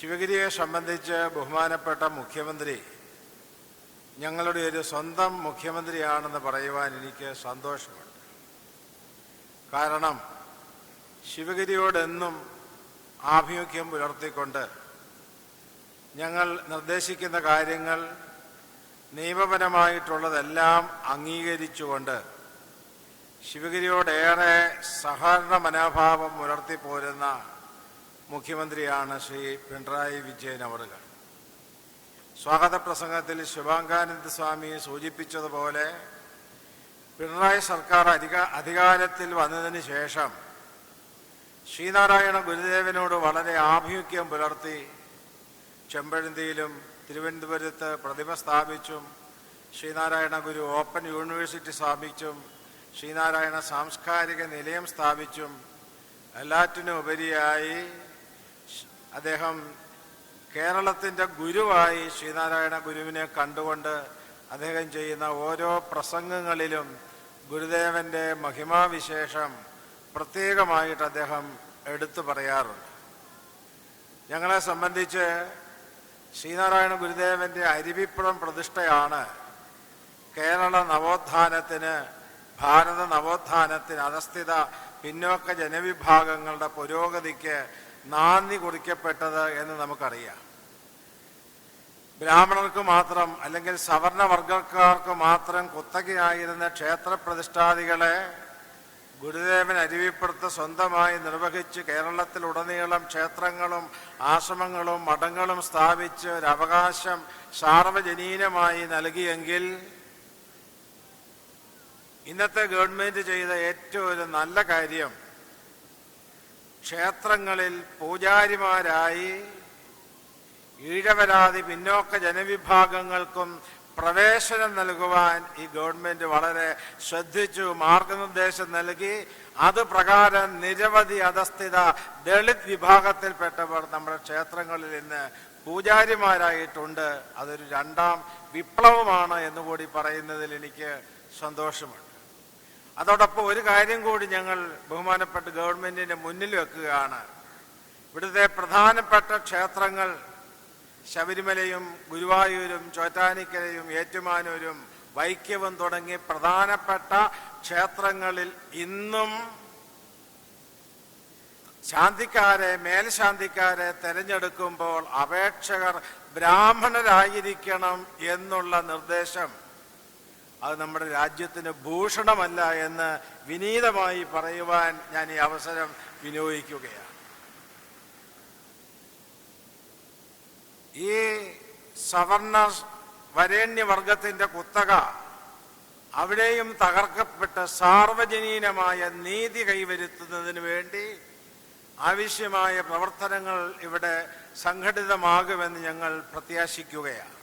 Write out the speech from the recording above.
ശിവഗിരിയെ സംബന്ധിച്ച് ബഹുമാനപ്പെട്ട മുഖ്യമന്ത്രി ഞങ്ങളുടെ ഒരു സ്വന്തം മുഖ്യമന്ത്രിയാണെന്ന് പറയുവാൻ എനിക്ക് സന്തോഷമുണ്ട്. കാരണം ശിവഗിരിയോടെന്നും ആഭിമുഖ്യം പുലർത്തിക്കൊണ്ട് ഞങ്ങൾ നിർദ്ദേശിക്കുന്ന കാര്യങ്ങൾ നിയമപരമായിട്ടുള്ളതെല്ലാം അംഗീകരിച്ചുകൊണ്ട് ശിവഗിരിയോടേറെ സഹകരണ മനോഭാവം പുലർത്തിപ്പോരുന്ന മുഖ്യമന്ത്രിയാണ് ശ്രീ പിണറായി വിജയൻ അവറുകൾ സ്വാഗത പ്രസംഗത്തിൽ ശിവാംഗാനന്ദ സ്വാമി സൂചിപ്പിച്ചതുപോലെ പിണറായി സർക്കാർ അധിക അധികാരത്തിൽ വന്നതിന് ശേഷം ശ്രീനാരായണ ഗുരുദേവനോട് വളരെ ആഭിമുഖ്യം പുലർത്തി ചെമ്പഴന്തിയിലും തിരുവനന്തപുരത്ത് പ്രതിമ സ്ഥാപിച്ചും ശ്രീനാരായണ ഗുരു ഓപ്പൺ യൂണിവേഴ്സിറ്റി സ്ഥാപിച്ചും ശ്രീനാരായണ സാംസ്കാരിക നിലയം സ്ഥാപിച്ചും എല്ലാറ്റിനും ഉപരിയായി അദ്ദേഹം കേരളത്തിന്റെ ഗുരുവായി ശ്രീനാരായണ ഗുരുവിനെ കണ്ടുകൊണ്ട് അദ്ദേഹം ചെയ്യുന്ന ഓരോ പ്രസംഗങ്ങളിലും ഗുരുദേവന്റെ മഹിമാവിശേഷം പ്രത്യേകമായിട്ട് അദ്ദേഹം എടുത്തു പറയാറുണ്ട്. ഞങ്ങളെ സംബന്ധിച്ച് ശ്രീനാരായണ ഗുരുദേവന്റെ അരുവിപ്പുറം പ്രതിഷ്ഠയാണ് കേരള നവോത്ഥാനത്തിന് ഭാരത നവോത്ഥാനത്തിന് അധസ്ഥിത പിന്നോക്ക ജനവിഭാഗങ്ങളുടെ പുരോഗതിക്ക് നാന്ദി കുറിക്കപ്പെട്ടത് എന്ന് നമുക്കറിയാം. ബ്രാഹ്മണർക്ക് മാത്രം അല്ലെങ്കിൽ സവർണവർഗക്കാർക്ക് മാത്രം കുത്തകയായിരുന്ന ക്ഷേത്രപ്രതിഷ്ഠാദികളെ ഗുരുദേവൻ അരുവിപ്പുറത്ത് സ്വന്തമായി നിർവഹിച്ച് കേരളത്തിലുടനീളം ക്ഷേത്രങ്ങളും ആശ്രമങ്ങളും മഠങ്ങളും സ്ഥാപിച്ച് ഒരവകാശം സാർവജനീനമായി നൽകിയെങ്കിൽ ഇന്നത്തെ ഗവൺമെന്റ് ചെയ്ത ഏറ്റവും ഒരു നല്ല കാര്യം ക്ഷേത്രങ്ങളിൽ പൂജാരിമാരായി ഈഴവരാതി പിന്നോക്ക ജനവിഭാഗങ്ങൾക്കും പ്രവേശനം നൽകുവാൻ ഈ ഗവൺമെന്റ് വളരെ ശ്രദ്ധിച്ചു മാർഗനിർദ്ദേശം നൽകി. അത് പ്രകാരം നിരവധി അധസ്ഥിത ദളിത് വിഭാഗത്തിൽപ്പെട്ടവർ നമ്മുടെ ക്ഷേത്രങ്ങളിൽ ഇന്ന് പൂജാരിമാരായിട്ടുണ്ട്. അതൊരു രണ്ടാം വിപ്ലവമാണ് എന്നുകൂടി പറയുന്നതിൽ എനിക്ക് സന്തോഷമുണ്ട്. അതോടൊപ്പം ഒരു കാര്യം കൂടി ഞങ്ങൾ ബഹുമാനപ്പെട്ട ഗവൺമെന്റിന്റെ മുന്നിൽ വെക്കുകയാണ്. ഇവിടുത്തെ പ്രധാനപ്പെട്ട ക്ഷേത്രങ്ങൾ ശബരിമലയും ഗുരുവായൂരും ചോറ്റാനിക്കരയും ഏറ്റുമാനൂരും വൈക്കവും തുടങ്ങി പ്രധാനപ്പെട്ട ക്ഷേത്രങ്ങളിൽ ഇന്നും ശാന്തിക്കാരെ മേൽശാന്തിക്കാരെ തെരഞ്ഞെടുക്കുമ്പോൾ അപേക്ഷകർ ബ്രാഹ്മണരായിരിക്കണം എന്നുള്ള നിർദ്ദേശം. അത് നമ്മുടെ രാജ്യത്തിന് ഭൂഷണമല്ല എന്ന് വിനീതമായി പറയുവാൻ ഞാൻ ഈ അവസരം വിനിയോഗിക്കുകയാണ്. ഈ സവർണ വരേണ്യവർഗത്തിന്റെ കുത്തക അവിടെയും തകർക്കപ്പെട്ട സാർവജനീനമായ നീതി കൈവരുത്തുന്നതിന് വേണ്ടി ആവശ്യമായ പ്രവർത്തനങ്ങൾ ഇവിടെ സംഘടിതമാകുമെന്ന് ഞങ്ങൾ പ്രത്യാശിക്കുകയാണ്.